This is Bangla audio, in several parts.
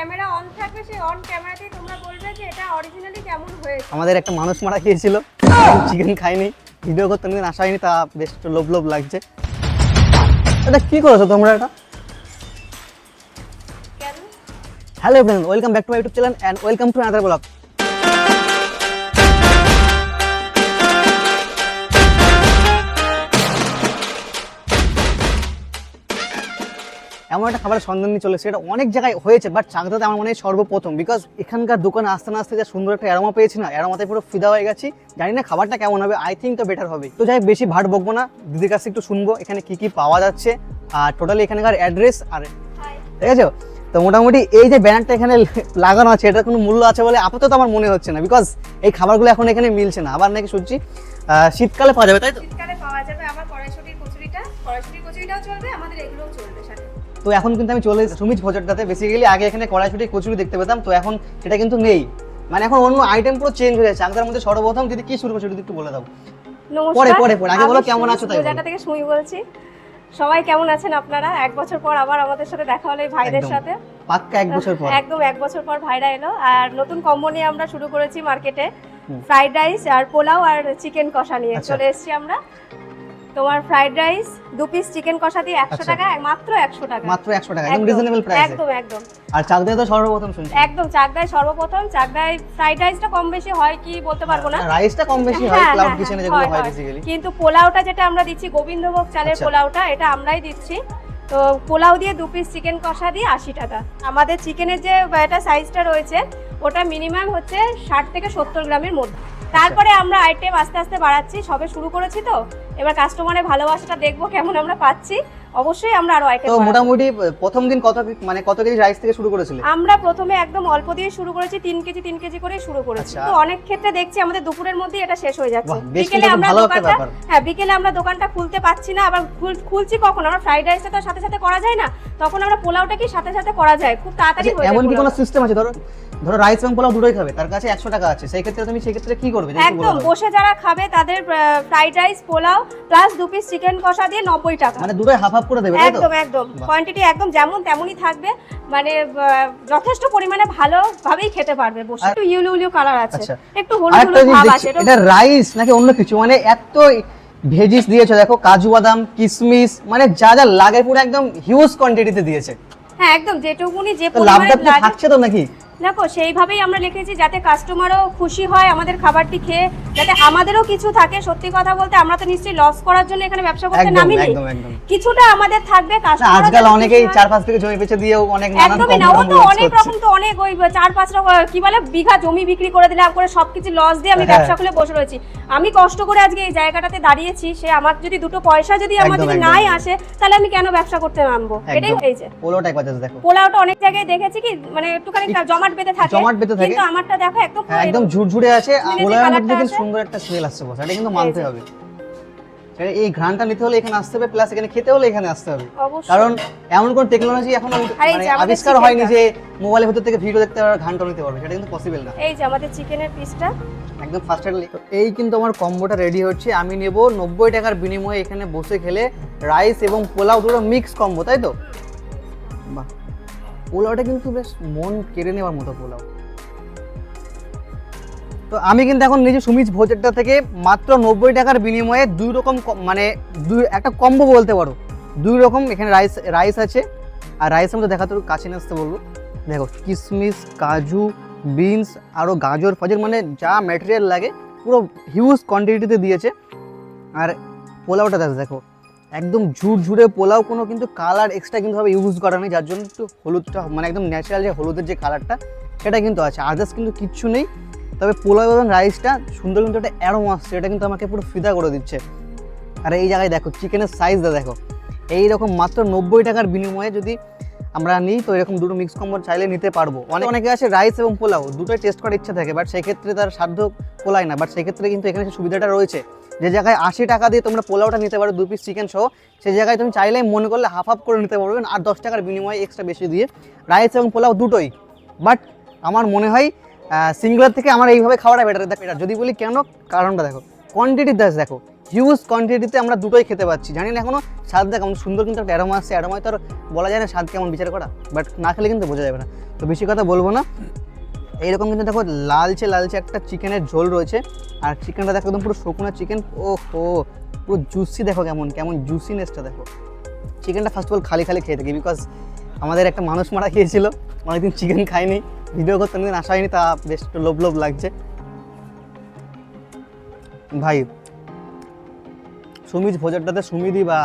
ক্যামেরা অন থাকবে সেই অন ক্যামেরাতেই তোমরা বলবে যে এটা অরিজিনালি কেমন হয়েছে। আমাদের একটা মানুষ মারা গিয়েছিল চিকেন খাইনি ভিডিও করতে আমি আসা হয়নি তা বেশ একটু লোভ লোভ লাগছে। এটা কি করেছ তোমরা এটা? Hello friend welcome back to my YouTube channel and welcome to other blog এমন একটা খাবারের সন্ধান নিয়ে চলেছে এটা অনেক জায়গায় হয়েছে বাট চাকদাতে আমার মনে হয় সর্বপ্রথম বিকজ এখানকার দোকানে আসতে না আসতে যা সুন্দর একটা অ্যারোমা পেয়েছি না অ্যারোমাতে পুরো ফিদা হয়ে গেছি জানি না খাবারটা কেমন হবে আই থিঙ্ক তো বেটার হবে। তো যাই বেশি ভাট বকবো না দিদির কাছে একটু শুনব এখানে কি কি পাওয়া যাচ্ছে আর টোটালি এখানকার অ্যাড্রেস আর ঠিক আছে? তো মোটামুটি এই যে ব্যানারটা এখানে লাগানো আছে এটার কোনো মূল্য আছে বলে আপাতত আমার মনে হচ্ছে না বিকজ এই খাবারগুলো এখন এখানে মিলছে না আবার নাকি শুনছি শীতকালে পাওয়া যাবে তাই তো? শীতকালে পাওয়া যাবে আবার কড়াইশুটির কচুরিটা কড়াইশুটির কচুরিটাও চলবে আমাদের এগুলোও চলবে। তো এখন কিন্তু আমি চলে এসেছি সুমিজ ভোজনটাতে। বেসিক্যালি আগে এখানে কড়াইশুটি কচুরি দেখতে পেতাম তো এখন সেটা কিন্তু নেই। মানে এখন অন্য আইটেম পুরো চেঞ্জ হয়ে যাচ্ছে। আঙ্কার মধ্যে সর্বপ্রথম যদি কি শুরু করছ যদি একটু বলে দাও। পরে, পরে, পরে। আগে বলো কেমন আছো তাই। থেকে সুমি বলছি। সবাই কেমন আছেন আপনারা? এক বছর পর আবার আমাদের সাথে দেখা হলো এই ভাইদের সাথে। পাক্কা এক বছর পর। একদম এক বছর পর ভাইরা এলো। আর নতুন কম্বো নিয়ে আমরা শুরু করেছি মার্কেটে। ফ্রাইড রাইস আর পোলাও আর চিকেন কষা নিয়ে আচ্ছা। চলে এসেছি আমরা। তোমার ফ্রাইড রাইস দু পিস চিকেন কষা দিয়ে একশো আচ্ছা। টাকা মাত্র একশো টাকা। মাত্র একশো টাকা একদম রিজনেবল প্রাইসে একদম একদম। আর চাকদায় তো সর্বপ্রথম শুনছি। একদম চাকদায় সর্বপ্রথম। চাকদায় ফ্রাইড রাইসটা কম বেশি হয় কি বলতে পারব না। রাইসটা কম বেশি হয় হ্যাঁ, ক্লাউড হ্যাঁ, কিচেনে হ্যাঁ, যেগুলো হয়, হয়। হয়। বেসিক্যালি কিন্তু পোলাওটা যেটা আমরা দিচ্ছি গোবিন্দভোগ চালের আচ্ছা। পোলাওটা এটা আমরাই দিচ্ছি। তো পোলাও দিয়ে দু পিস চিকেন কষা দিয়ে আশি টাকা। আমাদের চিকেনের যে এটা সাইজটা রয়েছে ওটা মিনিমাম হচ্ছে ষাট থেকে সত্তর গ্রামের মধ্যে। তারপরে আমরা আইটেম আস্তে আস্তে বাড়াচ্ছি। সবে শুরু করেছি তো। এবার কাস্টমারের ভালোবাসাটা দেখব কেমন আমরা পাচ্ছি। অবশ্যই আমরা আরও আইটেম তো মোটামুটি প্রথম দিন কত মানে কত কেজি রাইস থেকে শুরু করেছিলে? আমরা প্রথমে একদম অল্প দিয়ে শুরু করেছি তিন কেজি তিন কেজি করে শুরু করেছি। আচ্ছা। তো অনেক ক্ষেত্রে দেখছি আমাদের দুপুরের মধ্যে এটা শেষ হয়ে যাচ্ছে। বিকেলে আমরা দোকানটা হ্যাঁ বিকেলে আমরা দোকানটা খুলতে পাচ্ছি না আবার খুলছি কখন? আমরা ফ্রাইড রাইসটা তো সাথে সাথে করা যায় না তখন আমরা পোলাওটা কি সাথে সাথে করা যায়? খুব তাড়াতাড়ি আচ্ছা, হয়ে যায় এমন কি কোনো সিস্টেম আছে? ধরো ধরো রাইস এবং পোলাও দুটোই খাবে তার কাছে একশো টাকা আছে সেই ক্ষেত্রে তুমি সেই ক্ষেত্রে কি করবে? একটু একদম। বসে যারা খাবে তাদের ফ্রাইড রাইস পোলাও প্লাস দু পিস চিকেন কষা দিয়ে নব্বই টাকা। মানে দুটোই হাফ হাফ করে দেবে একদম একদম। কোয়ান্টিটি একদম যেমন তেমনই থাকবে। মানে যথেষ্ট পরিমাণে ভালোভাবেই খেতে পারবে বসে। একটু ইউলু ইউলু কালার আছে। আচ্ছা। একটু হলুদ হলুদ ভাব আছে এটা রাইস নাকি অন্য কিছু? মানে এত ভেজিস দিয়েছে দেখো কাজু বাদাম কিশমিশ মানে যা যা লাগে পুরো একদম হিউজ কোয়ান্টিটিতে দিয়েছে। হ্যাঁ একদম যেটুকুনি যে পরিমাণে লাগে থাকছে তো নাকি? দেখো সেইভাবেই আমরা লিখেছি যাতে কাস্টমারও খুশি হয় আমাদের খাবারটি খেয়ে যাতে আমাদেরও কিছু থাকে। সত্যি কথা বলতে আমরা তো নিশ্চয়ই লস করার জন্য এখানে ব্যবসা করতে নামিনি। কিছুটা আমাদের থাকবে কাস্টমার আজকাল অনেকেই চার পাঁচ থেকে জমি পেছে দিয়েও অনেক নানান একদমই না ও তো অনেক রকম তো অনেক ওই চার পাঁচ রকম কি বলে বিঘা জমি বিক্রি করে দিলাম করে সবকিছু লস দিয়ে আমি হ্যাঁ। ব্যবসা খুলে বসে রয়েছি। আমি কষ্ট করে আজকে এই জায়গাটাতে দাঁড়িয়েছি সে আমার যদি দুটো পয়সা যদি আমার যদি নাই আসে তাহলে আমি কেন ব্যবসা করতে নামবো? এটাই হয়েছে। পোলোটা একবার দেখো। পোলাওটা অনেক জায়গায় দেখেছি কি মানে একটুখানি জমাট বেঁধে থাকে। জমাট বেঁধে থাকে। কিন্তু আমারটা দেখো একদম হ্যাঁ একদম ঝুরঝুরে আছে আর মধ্যে কিন্তু সুন্দর একটা স্মেল আসছে বস এটা কিন্তু মানতে হবে। এই ঘ্রাণটা নিতে হলে এখানে আসতে হবে প্লাস এখানে খেতে হলে এখানে আসতে হবে। কারণ এমন কোন টেকনোলজি এখন মানে আবিষ্কার হয়নি যে মোবাইলের ভিতর থেকে ভিডিও দেখতে পারবে ঘান্টা নিতে পারবে। সেটা কিন্তু পসিবল না। এই যে আমাদের চিকেনের পিসটা একদম ফার্স্ট এই কিন্তু আমার কম্বোটা রেডি হচ্ছে। আমি নেব নব্বই টাকার বিনিময়ে এখানে বসে খেলে রাইস এবং পোলাও দুটো মিক্স কম্বো তাই তো? বাহ। পোলাওটা কিন্তু বেশ মন কেড়ে নেওয়ার মতো পোলাও। তো আমি কিন্তু এখন নিজে সুমিজ ভোজেরটা থেকে মাত্র নব্বই টাকার বিনিময়ে দুই রকম মানে দুই একটা কম্বো বলতে পারো। দুই রকম এখানে রাইস রাইস আছে। আর রাইসের মধ্যে দেখা তোর কাছে আসতে বলব। দেখো কিশমিশ কাজু বিনস আরও গাজর, ফাজর মানে যা ম্যাটেরিয়াল লাগে, পুরো হিউজ কোয়ান্টিটিতে দিয়েছে। আর পোলাওটা দেখো একদম ঝুরঝুরে পোলাও, কোনো কিন্তু কালার এক্সট্রা কিন্তু ভাবে ইউজ করা নেই, যার জন্য একটু হলুদটা মানে একদম ন্যাচারাল যে হলুদের যে কালারটা সেটা কিন্তু আছে। আদার্স কিন্তু কিচ্ছু নেই, তবে পোলাও এবং রাইসটা সুন্দর কিন্তু একটা অ্যারোম আসছে, এটা কিন্তু আমাকে পুরো ফিদা করে দিচ্ছে। আর এই জায়গায় দেখো চিকেনের সাইজটা দেখো। এই রকম মাত্র নব্বই টাকার বিনিময়ে যদি আমরা নিই, তো এরকম দুটো মিক্স কম্বো চাইলে নিতে পারব। অনেক, অনেকে আছে রাইস এবং পোলাও, দুটোই টেস্ট করার ইচ্ছা থাকে বাট সেক্ষেত্রে তার সাধ্য পোলায় না বাট সেক্ষেত্রে কিন্তু এখানে সুবিধাটা রয়েছে যে জায়গায় আশি টাকা দিয়ে তোমরা পোলাওটা নিতে পারো, দু পিস চিকেন সহ, সেই জায়গায় তুমি চাইলেই মনে করলে হাফ হাফ করে নিতে পারবেন আর দশ টাকার বিনিময়ে এক্সট্রা বেশি দিয়ে রাইস এবং পোলাও দুটোই। বাট আমার মনে হয় সিঙ্গুলার থেকে আমার এইভাবে খাওয়াটা বেটার এটা যদি বলি কেন, কারণটা দেখো কোয়ান্টিটি দাস দেখো হিউজ কোয়ান্টিটিতে আমরা দুটোই খেতে পাচ্ছি। জানি না এখনও স্বাদ দেখ কেমন সুন্দর কিন্তু একটা অ্যারোমা আসছে অ্যারোমায় তো আর বলা যায় না স্বাদ কেমন, বিচার করা। বাট না খেলে কিন্তু বোঝা যাবে না। তো বেশি কথা বলব না। এইরকম কিন্তু দেখো লালচে লালচে একটা চিকেনের ঝোল রয়েছে। আর চিকেনটা দেখো একদম পুরো শুকনো চিকেন। ও হো পুরো জুসি দেখো কেমন কেমন জুসিনেসটা দেখো। চিকেনটা ফার্স্ট অফ অল খালি খালি খেয়ে থাকি বিকজ আমাদের একটা মানুষ মারা খেয়েছিল অনেকদিন চিকেন খাইনি ভিডিও করতে অনেকদিন আসা হয়নি, তা বেশ একটু লোভ লোভ লাগছে। ভাই সুমিজ ভোজারটাতে সুমিদি বা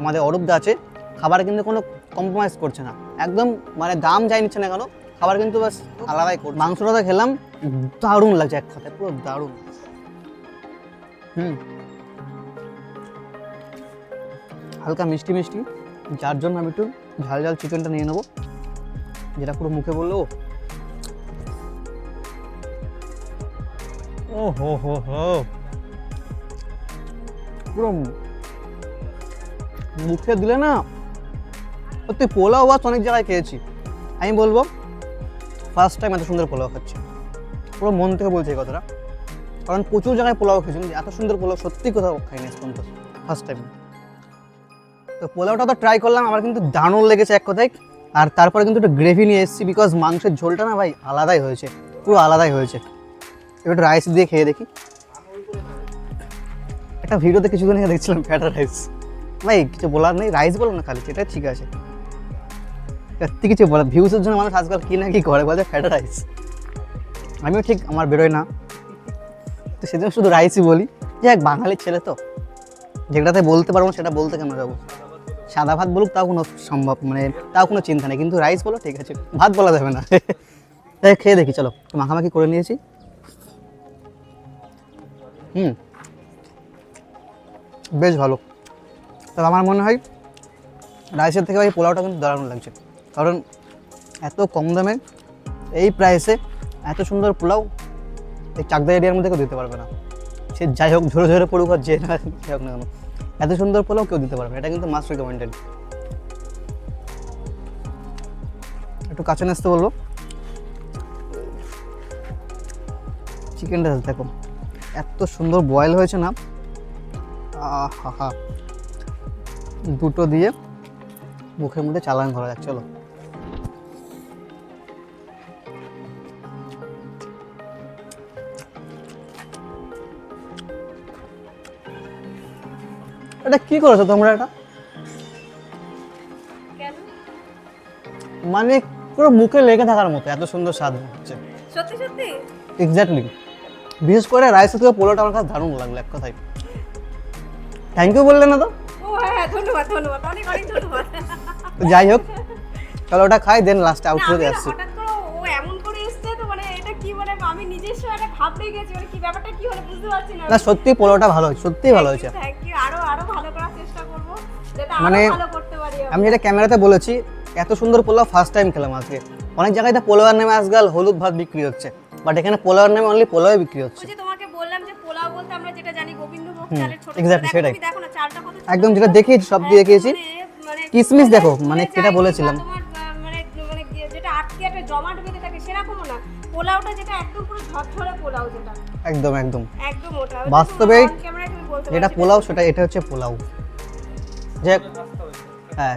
আমাদের অরূপদা আছে। খাবারে কিন্তু কোনো কম্প্রোমাইজ করছে না। একদম মানে দাম যাই নিচ্ছে না কেন খাবার কিন্তু বাস আলাদাই করছে। মাংসটা খেলাম দারুণ লাগছে এক কথায় পুরো দারুণ। হুম। হালকা মিষ্টি মিষ্টি যার জন্য আমি একটু ঝাল ঝাল চিকেনটা নিয়ে নেব যেটা পুরো মুখে বলল ও। হো হো হো। পুরো মুখে দিলে না সত্যি পোলাও বাস অনেক জায়গায় খেয়েছি। আমি বলব ফার্স্ট টাইম এত সুন্দর পোলাও খাচ্ছি। পুরো মন থেকে বলছি এই কথাটা। কারণ প্রচুর জায়গায় পোলাও খেয়েছি এত সুন্দর পোলাও সত্যি কোথাও খাইনি আজ পর্যন্ত ফার্স্ট টাইম তো পোলাওটা তো ট্রাই করলাম, আমার কিন্তু দারুণ লেগেছে এক কথায়। আর তারপরে কিন্তু একটু গ্রেভি নিয়ে এসেছি বিকজ মাংসের ঝোলটা না ভাই আলাদাই হয়েছে, পুরো আলাদাই হয়েছে। এবার রাইস দিয়ে খেয়ে দেখি। একটা ভিডিওতে কিছুদিন আগে দেখছিলাম ফ্যাটা রাইস ভাই, কিছু বলার নেই রাইস বলো না খালি সেটা ঠিক আছে। সত্যি কিছু বলে ভিউসের জন্য মানুষ আজকাল কি না কি করে বলে ফ্যাটা রাইস আমিও ঠিক, আমার বেরোয় না। তো সেজন্য শুধু রাইসই বলি। যে এক বাঙালির ছেলে তো। যেটাতে বলতে পারব সেটা বলতে কেন যাব? সাদা ভাত বলুক, তাও কোনো সম্ভব মানে তাও কোনো চিন্তা নেই। কিন্তু রাইস বলো, ঠিক আছে, ভাত বলা যাবে না। তাই খেয়ে দেখি, চলো। মাখামাখি করে নিয়েছি। হুম। বেশ ভালো। তবে আমার মনে হয় রাইসের থেকে ওই পোলাওটা কিন্তু দারুণ লাগছে। কারণ এত কম দামে এই প্রাইসে এত সুন্দর পোলাও এই চাকদা এরিয়ার মধ্যে কেউ দিতে পারবে না। সে যাই হোক, ঝরে ঝরে পড়ুক আর যে না, যাই হোক না কেন। এত সুন্দর পোলাও কেউ দিতে পারবে এটা কিন্তু মাস্ট রিকমেন্ডেড একটু কাছে আসতে বলব। চিকেনটা দেখো, এত সুন্দর বয়েল হয়েছে না। হা দুটো দিয়ে মুখের মধ্যে চালান করা যাক, চলো। এটা কি করেছ তোমরা এটা? মানে পুরো মুখে লেগে থাকার মতো এত সুন্দর স্বাদ হচ্ছে। সত্যি সত্যি? এক্স্যাক্টলি বিশেষ করে রাইসের থেকে পোলোটা আমার কাছে দারুণ লাগল এক কথায়। থ্যাংক ইউ বললে না তো? ও হ্যাঁ হ্যাঁ ধন্যবাদ ধন্যবাদ অনেক অনেক ধন্যবাদ। যাই হোক তাহলে ওটা খাই দেন লাস্টে আউট করে আসছি। মানে মানে না। সত্যি পোলোটা ভালো হয়েছে সত্যিই ভালো হয়েছে। মানে আমি। যেটা ক্যামেরাতে বলেছি এত সুন্দর পোলাও ফার্স্ট টাইম খেলাম আজকে। অনেক জায়গায় তো পোলাওয়ার নামে আজকাল হলুদ ভাত বিক্রি হচ্ছে বাট এখানে পোলাওয়ার নামে অনলি পোলাও বিক্রি হচ্ছে। তোমাকে বললাম যে পোলাও বলতে আমরা যেটা জানি গোবিন্দভোগ চালের ছোট দেখো, সেটাই। দেখো না চালটা কত একদম যেটা দেখিয়েছি সব দিয়ে দেখিয়েছি। মানে- মানে কিসমিস দেখো, মানে যেটা বলেছিলাম। মানে মানে যেটা আটকে একটা জমাট বেঁধে থাকে সেরকমও না। পোলাওটা যেটা একদম পুরো ঝরঝরে পোলাও যেটা। একদম একদম। একদম ওটা। বাস্তবে যেটা পোলাও সেটা এটা হচ্ছে পোলাও। যে হ্যাঁ।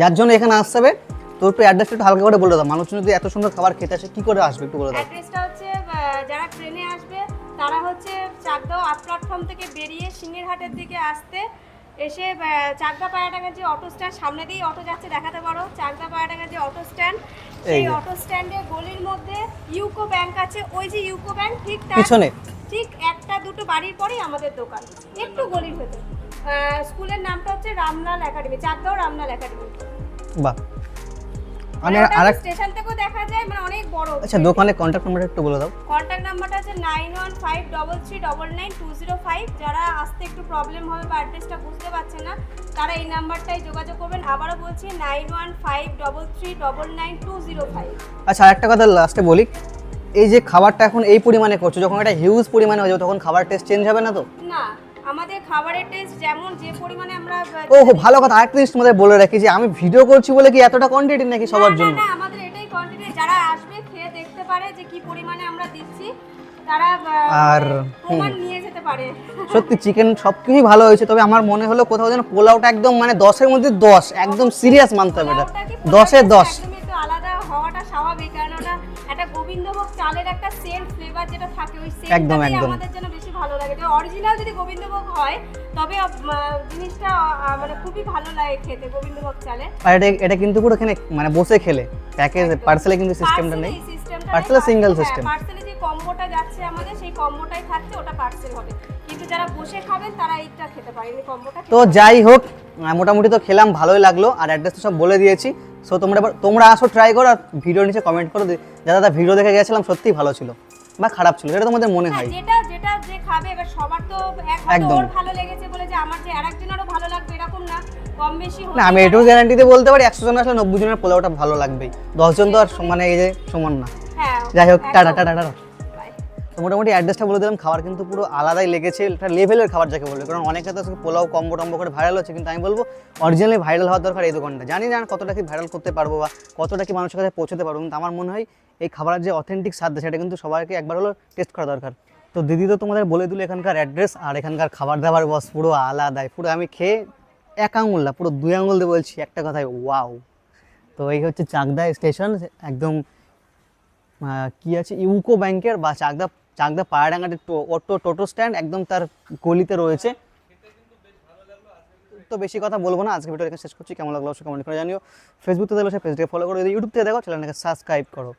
যার জন্য এখানে আসতে হবে। তোর একটু অ্যাড্রেসটা একটু হালকা করে বলে দাও। মানুষ যদি এত সুন্দর খাবার খেতে আসে কি করে আসবে একটু বলে দাও। অ্যাড্রেসটা হচ্ছে যারা ট্রেনে আসবে তারা হচ্ছে চাকদাও আপ প্ল্যাটফর্ম থেকে বেরিয়ে সিংহেরহাটের দিকে আসতে এসে চাকদা পায়াডাঙ্গার যে অটো স্ট্যান্ড সামনে দিয়ে অটো যাচ্ছে দেখাতে পারো। চাকদা পায়াডাঙ্গার যে অটো স্ট্যান্ড সেই অটো স্ট্যান্ডে গলির মধ্যে ইউকো ব্যাংক আছে। ওই যে ইউকো ব্যাংক ঠিক তার পিছনে। ঠিক একটা দুটো বাড়ির পরেই আমাদের দোকান। একটু গলির ভেতর। স্কুলের নামটা হচ্ছে রামলাল একাডেমি চাকদাও রামলাল একাডেমি। বাহ। মানে ওটা আরেক স্টেশন থেকেও দেখা যায় মানে অনেক বড়। আচ্ছা দোকানে কন্ট্যাক্ট নাম্বারটা একটু বলে দাও। কন্ট্যাক্ট নাম্বারটা আছে nine one five double three double nine two zero five যারা আসতে একটু প্রবলেম হবে বা অ্যাড্রেসটা বুঝতে পারছে না তারা এই নাম্বারটাই যোগাযোগ করবেন। আবারও বলছি nine one five double three double nine two zero five আচ্ছা আরেকটা কথা লাস্টে বলি। এই যে খাবারটা এখন এই পরিমাণে করছ যখন এটা হিউজ পরিমাণে হয়ে যাবে তখন খাবার টেস্ট চেঞ্জ হবে না তো? না আমাদের খাবারের টেস্ট যেমন যে পরিমাণে আমরা ভালো কথা আরেকটা জিনিস তোমাদের বলে রাখি যে আমি ভিডিও করছি বলে কি এতটা কোয়ান্টিটি নাকি সবার জন্য? না, আমাদের এটাই কোয়ান্টিটি যারা আসবে খেয়ে দেখতে পারে যে কি পরিমাণে আমরা দিচ্ছি তারা আর, মানে নিয়ে যেতে পারে। সত্যি চিকেন সব কিছুই ভালো হয়েছে তবে আমার মনে হলো কোথাও যেন পোলাওটা একদম মানে দশের মধ্যে দশ একদম সিরিয়াস মানতে হবে এটা দশে। দশ আলাদা হওয়াটা স্বাভাবিক কারণ ওটা একটা গোবিন্দভোগ চালের একটা সেন্ট ফ্লেভার যেটা থাকে ওই একদম, একদম। আমাদের জন্য ভালো লাগে। যে অরিজিনাল যদি গোবিন্দভোগ হয় তবে জিনিসটা মানে খুবই ভালো লাগে খেতে গোবিন্দভোগ আর এটা এটা কিন্তু পুরো এখানে মানে বসে খেলে। প্যাকেজ পার্সেলে কিন্তু সিস্টেমটা নেই। Parcel সিঙ্গেল সিস্টেম পার্সেলে যে কম্বোটা যাচ্ছে আমাদের সেই কম্বোটাই থাকছে ওটা পার্সেল হবে। কিন্তু যারা বসে খাবেন তারা এইটা খেতে পারেন এই কম্বোটা তো যাই হোক মোটামুটি তো খেলাম ভালোই লাগল। আর অ্যাড্রেস তো সব বলে দিয়েছি। সো তোমরা এবার তোমরা আসো ট্রাই করো আর ভিডিও নিচে কমেন্ট করো যারা দাদা ভিডিও দেখে গেছিলাম সত্যিই ভালো ছিল। বা খারাপ ছিল সেটা তোমাদের মনে হ্যাঁ, হয়? যেটা যেটা যে খাবে এবার সবার তো একদম। ভালো লেগেছে বলে যে আমার যে আরেকজনেরও ভালো লাগবে এরকম না। কম বেশি না আমি এটাও গ্যারান্টিতে বলতে পারি একশো জন আসলে নব্বই জনের পোলাওটা ভালো লাগবেই। দশজন তো আর মানে এই যে সমান না। হ্যাঁ যাই হোক টাটা টাটা টাটা. তো মোটামুটি অ্যাড্রেসটা বলে দিলাম, খাবার কিন্তু পুরো আলাদাই লেগেছে এটা লেভেলের খাবার যাকে বলবে কারণ অনেকে তো পোলাও, কম্বো, টম্বো করে ভাইরাল হচ্ছে, কিন্তু আমি বলব অরিজিনালি ভাইরাল হওয়ার দরকার এই দোকানটা। জানি না কতটা কি ভাইরাল করতে পারব বা কতটা কি মানুষের কাছে পৌঁছতে পারব, কিন্তু আমার মনে হয় এই খাবারের যে অথেন্টিক স্বাদ সেটা কিন্তু সবাইকে একবার হলো টেস্ট করা দরকার। তো দিদি তো তোমাদের বলে দিল এখানকার অ্যাড্রেস আর এখানকার খাবার দাবার বস, পুরো আলাদাই, পুরো আমি খেয়ে এক আঙুল না, পুরো দুই আঙুল দিয়ে বলছি একটা কথাই ওয়াও তো এই হচ্ছে চাকদা স্টেশন একদম কি আছে, ইউকো ব্যাংকের বা চাকদা চাকদা পায়রাডাঙ্গাতে অটো টোটো স্ট্যান্ড একদম তার গলিতে রয়েছে। তো বেশি কথা বলব না আজকে ভিডিও এখানে শেষ করছি। কেমন লাগল অবশ্যই কমেন্ট করে জানিও। ফেসবুক থেকে সে ফেসবুকে ফলো করো ইউটিউব থেকে দেখো চ্যানেলটাকে সাবস্ক্রাইব করো।